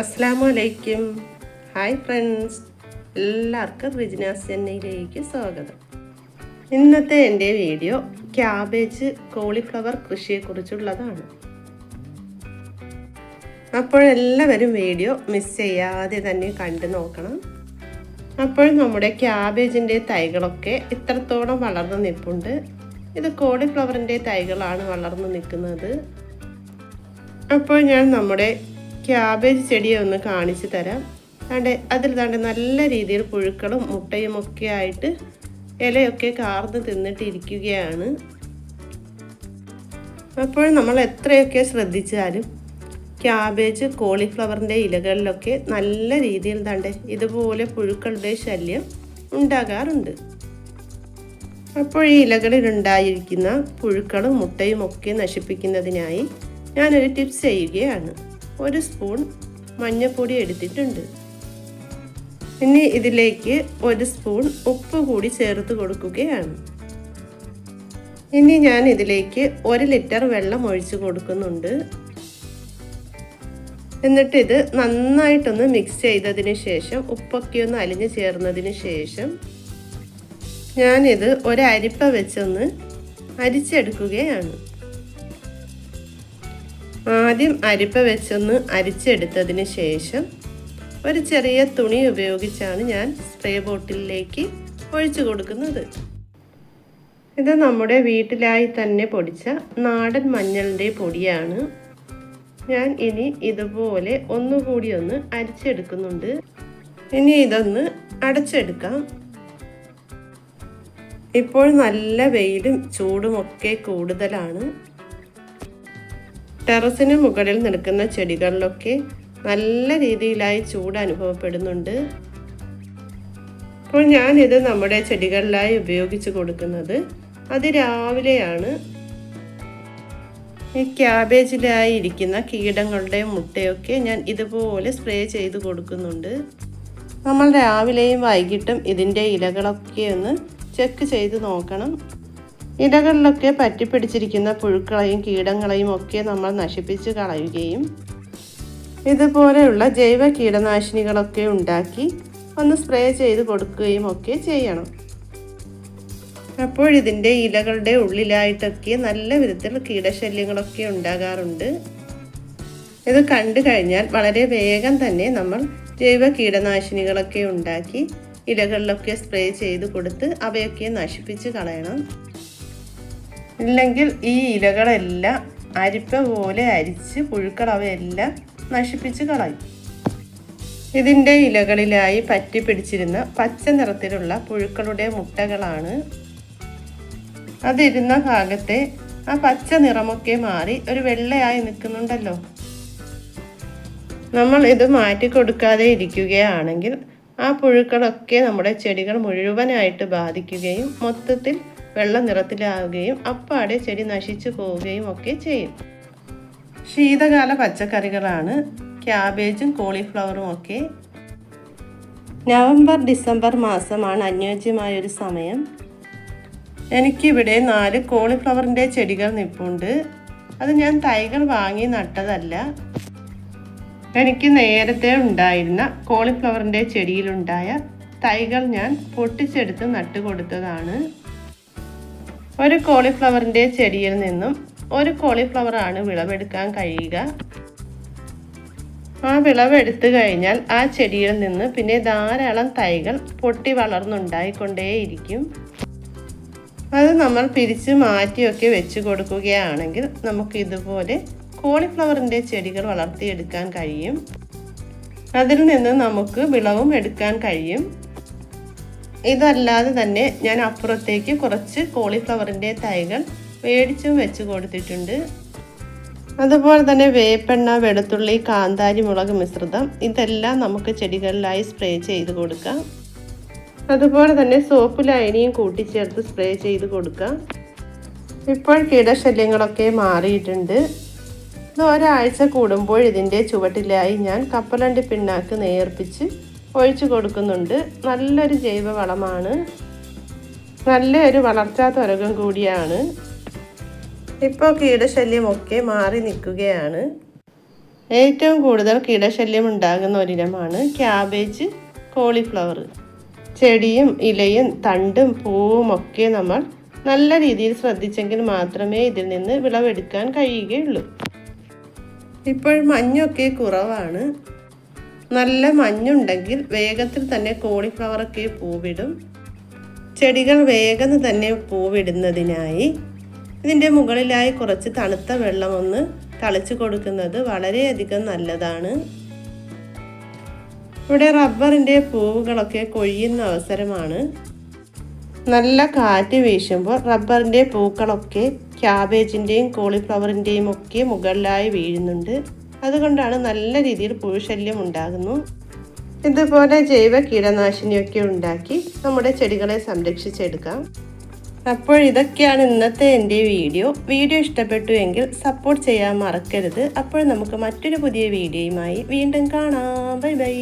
അസ്സാമു അലൈക്കും hi friends. എല്ലാവർക്കും റിജിനാസ് ചെന്നൈയിലേക്ക് സ്വാഗതം. ഇന്നത്തെ എന്റെ വീഡിയോ ക്യാബേജ് കോളിഫ്ലവർ കൃഷിയെക്കുറിച്ചുള്ളതാണ്. അപ്പോഴെല്ലാവരും വീഡിയോ മിസ് ചെയ്യാതെ തന്നെ കണ്ടു നോക്കണം. അപ്പോൾ നമ്മുടെ ക്യാബേജിന്റെ തൈകളൊക്കെ ഇത്രത്തോളം വളർന്നു നിൽപ്പുണ്ട്. ഇത് കോളിഫ്ലവറിന്റെ തൈകളാണ് വളർന്നു നിൽക്കുന്നത്. അപ്പോൾ ഞാൻ നമ്മുടെ ക്യാബേജ് ചെടിയെ ഒന്ന് കാണിച്ചു തരാം. താണ്ടെ അതിൽ താണ്ടെ നല്ല രീതിയിൽ പുഴുക്കളും മുട്ടയും ഒക്കെ ആയിട്ട് ഇലയൊക്കെ കാർന്ന് തിന്നിട്ടിരിക്കുകയാണ്. അപ്പോൾ നമ്മൾ എത്രയൊക്കെ ശ്രദ്ധിച്ചാലും ക്യാബേജ് കോളിഫ്ലവറിന്റെ ഇലകളിലൊക്കെ നല്ല രീതിയിൽ താണ്ടെ ഇതുപോലെ പുഴുക്കളുടെ ശല്യം ഉണ്ടാകാറുണ്ട്. അപ്പോൾ ഈ ഇലകളിലുണ്ടായിരിക്കുന്ന പുഴുക്കളും മുട്ടയും ഒക്കെ നശിപ്പിക്കുന്നതിനായി ഞാനൊരു ടിപ്സ് ചെയ്യുകയാണ്. ഒരു സ്പൂൺ മഞ്ഞൾപ്പൊടി എടുത്തിട്ടുണ്ട്. ഇനി ഇതിലേക്ക് ഒരു സ്പൂൺ ഉപ്പ് കൂടി ചേർത്ത് കൊടുക്കുകയാണ്. ഇനി ഞാൻ ഇതിലേക്ക് ഒരു ലിറ്റർ വെള്ളം ഒഴിച്ചു കൊടുക്കുന്നുണ്ട്. എന്നിട്ട് ഇത് നന്നായിട്ടൊന്ന് മിക്സ് ചെയ്തതിന് ശേഷം ഉപ്പൊക്കെ ഒന്ന് അലിഞ്ഞു ചേർന്നതിന് ശേഷം ഞാനിത് ഒരു അരിപ്പ വെച്ചൊന്ന് അരിച്ചെടുക്കുകയാണ്. ആദ്യം അരിപ്പ വെച്ചൊന്ന് അരിച്ചെടുത്തതിന് ശേഷം ഒരു ചെറിയ തുണി ഉപയോഗിച്ചാണ് ഞാൻ സ്പ്രേ ബോട്ടിലേക്ക് ഒഴിച്ചു കൊടുക്കുന്നത്. ഇത് നമ്മുടെ വീട്ടിലായി തന്നെ പൊടിച്ച നാടൻ മഞ്ഞളിന്റെ പൊടിയാണ്. ഞാൻ ഇനി ഇതുപോലെ ഒന്നുകൂടി ഒന്ന് അരിച്ചെടുക്കുന്നുണ്ട്. ഇനി ഇതൊന്ന് അടച്ചെടുക്കാം. ഇപ്പോൾ നല്ല വെയിലും ചൂടുമൊക്കെ കൂടുതലാണ്. ടെറസിന് മുകളിൽ നിൽക്കുന്ന ചെടികളിലൊക്കെ നല്ല രീതിയിലായി ചൂട് അനുഭവപ്പെടുന്നുണ്ട്. അപ്പോൾ ഞാനിത് നമ്മുടെ ചെടികളിലായി ഉപയോഗിച്ച് കൊടുക്കുന്നത്. അത് രാവിലെയാണ്. ഈ ക്യാബേജിലായി ഇരിക്കുന്ന കീടങ്ങളുടെ മുട്ടയൊക്കെ ഞാൻ ഇതുപോലെ സ്പ്രേ ചെയ്ത് കൊടുക്കുന്നുണ്ട്. നമ്മൾ രാവിലെയും വൈകിട്ടും ഇതിന്റെ ഇലകളൊക്കെ ഒന്ന് ചെക്ക് ചെയ്ത് നോക്കണം. ഇലകളിലൊക്കെ പറ്റിപ്പിടിച്ചിരിക്കുന്ന പുഴുക്കളെയും കീടങ്ങളെയും ഒക്കെ നമ്മൾ നശിപ്പിച്ച് കളയുകയും ഇതുപോലെയുള്ള ജൈവ കീടനാശിനികളൊക്കെ ഉണ്ടാക്കി ഒന്ന് സ്പ്രേ ചെയ്ത് കൊടുക്കുകയും ഒക്കെ ചെയ്യണം. അപ്പോൾ ഇതിന്റെ ഇലകളുടെ ഉള്ളിലായിട്ടൊക്കെ നല്ല വിധത്തിൽ കീടശല്യങ്ങളൊക്കെ ഉണ്ടാകാറുണ്ട്. ഇത് കണ്ടു കഴിഞ്ഞാൽ വളരെ വേഗം തന്നെ നമ്മൾ ജൈവ കീടനാശിനികളൊക്കെ ഉണ്ടാക്കി ഇലകളിലൊക്കെ സ്പ്രേ ചെയ്ത് കൊടുത്ത് അവയൊക്കെ നശിപ്പിച്ച് കളയണം. ഇല്ലെങ്കിൽ ഈ ഇലകളെല്ലാം അരിപ്പ പോലെ അരിച്ച് പുഴുക്കളവയെല്ലാം നശിപ്പിച്ച് കളയും. ഇതിന്റെ ഇലകളിലായി പറ്റി പിടിച്ചിരുന്ന പച്ച നിറത്തിലുള്ള പുഴുക്കളുടെ മുട്ടകളാണ്. അതിരുന്ന ഭാഗത്തെ ആ പച്ച നിറമൊക്കെ മാറി ഒരു വെള്ളയായി നിൽക്കുന്നുണ്ടല്ലോ. നമ്മൾ ഇത് മാറ്റി കൊടുക്കാതെ ഇരിക്കുകയാണെങ്കിൽ ആ പുഴുക്കളൊക്കെ നമ്മുടെ ചെടികൾ മുഴുവനായിട്ട് ബാധിക്കുകയും മൊത്തത്തിൽ വെള്ള നിറത്തിലാവുകയും അപ്പാടെ ചെടി നശിച്ചു പോവുകയും ഒക്കെ ചെയ്യും. ശീതകാല പച്ചക്കറികളാണ് ക്യാബേജും കോളിഫ്ലവറും ഒക്കെ. നവംബർ ഡിസംബർ മാസമാണ് അനുയോജ്യമായ ഒരു സമയം. എനിക്കിവിടെ നാല് കോളിഫ്ലവറിന്റെ ചെടികൾ നിൽപ്പുണ്ട് അത് ഞാൻ തൈകൾ വാങ്ങി നട്ടതല്ല. എനിക്ക് നേരത്തെ ഉണ്ടായിരുന്ന കോളിഫ്ലവറിന്റെ ചെടിയിലുണ്ടായ തൈകൾ ഞാൻ പൊട്ടിച്ചെടുത്ത് നട്ടുകൊടുത്തതാണ്. ഒരു കോളിഫ്ലവറിന്റെ ചെടിയിൽ നിന്നും ഒരു കോളിഫ്ലവറാണ് വിളവെടുക്കാൻ കഴിയുക. ആ വിളവെടുത്തു കഴിഞ്ഞാൽ ആ ചെടിയിൽ നിന്ന് പിന്നെ ധാരാളം തൈകൾ പൊട്ടി വളർന്നുണ്ടായിക്കൊണ്ടേയിരിക്കും. അത് നമ്മൾ പിരിച്ച് മാറ്റിയൊക്കെ വെച്ച് കൊടുക്കുകയാണെങ്കിൽ നമുക്ക് ഇതുപോലെ കോളിഫ്ലവറിന്റെ ചെടികൾ വളർത്തിയെടുക്കാൻ കഴിയും. അതിൽ നിന്ന് നമുക്ക് വിളവും എടുക്കാൻ കഴിയും. ഇതല്ലാതെ തന്നെ ഞാൻ അപ്പുറത്തേക്ക് കുറച്ച് കോളിഫ്ലവറിന്റെ തൈകൾ മേടിച്ചും വെച്ച് കൊടുത്തിട്ടുണ്ട്. അതുപോലെ തന്നെ വേപ്പെണ്ണ വെളുത്തുള്ളി കാന്താരി മുളക് മിശ്രിതം ഇതെല്ലാം നമുക്ക് ചെടികളിലായി സ്പ്രേ ചെയ്ത് കൊടുക്കാം. അതുപോലെ തന്നെ സോപ്പ് ലൈനിയും കൂട്ടിച്ചേർത്ത് സ്പ്രേ ചെയ്ത് കൊടുക്കാം. ഇപ്പോൾ കീടശല്യങ്ങളൊക്കെ മാറിയിട്ടുണ്ട്. ഇത് ഒരാഴ്ച കൂടുമ്പോൾ ഇതിന്റെ ചുവട്ടിലായി ഞാൻ കപ്പലണ്ടി പിണ്ണാക്ക് നേർപ്പിച്ച് ഒഴിച്ചു കൊടുക്കുന്നുണ്ട്. നല്ലൊരു ജൈവ വളമാണ് നല്ലൊരു വളർച്ചാ ത്വരകം കൂടിയാണ്. ഇപ്പോൾ കീടശല്യമൊക്കെ മാറി നിൽക്കുകയാണ്. ഏറ്റവും കൂടുതൽ കീടശല്യം ഉണ്ടാകുന്ന ഒരിനമാണ് ക്യാബേജ് കോളിഫ്ലവർ. ചെടിയും ഇലയും തണ്ടും പൂവും ഒക്കെ നമ്മൾ നല്ല രീതിയിൽ ശ്രദ്ധിച്ചെങ്കിൽ മാത്രമേ ഇതിൽ നിന്ന് വിളവെടുക്കാൻ കഴിയുകയുള്ളൂ. ഇപ്പോൾ മഞ്ഞൊക്കെ കുറവാണ്. നല്ല മഞ്ഞുണ്ടെങ്കിൽ വേഗത്തിൽ തന്നെ കോളിഫ്ലവറൊക്കെ പൂവിടും. ചെടികൾ വേഗം തന്നെ പൂവിടുന്നതിനായി ഇതിന്റെ മുകളിലായി കുറച്ച് തണുത്ത വെള്ളം ഒന്ന് തളിച്ചു കൊടുക്കുന്നത് വളരെയധികം നല്ലതാണ്. ഇവിടെ റബ്ബറിന്റെ പൂവുകളൊക്കെ കൊഴിയുന്ന അവസരമാണ്. നല്ല കാറ്റ് വീശുമ്പോൾ റബ്ബറിന്റെ പൂക്കളൊക്കെ ക്യാബേജിന്റെയും കോളിഫ്ലവറിന്റെയും ഒക്കെ മുകളിലായി വീഴുന്നുണ്ട്. അതുകൊണ്ടാണ് നല്ല രീതിയിൽ പുഴുശല്യം ഉണ്ടാകുന്നു. ഇതുപോലെ ജൈവ കീടനാശിനിയൊക്കെ ഉണ്ടാക്കി നമ്മുടെ ചെടികളെ സംരക്ഷിച്ചെടുക്കാം. അപ്പോൾ ഇതൊക്കെയാണ് ഇന്നത്തെ എന്റെ വീഡിയോ. വീഡിയോ ഇഷ്ടപ്പെട്ടു എങ്കിൽ സപ്പോർട്ട് ചെയ്യാൻ മറക്കരുത്. അപ്പോൾ നമുക്ക് മറ്റൊരു പുതിയ വീഡിയോയുമായി വീണ്ടും കാണാം. Bye bye.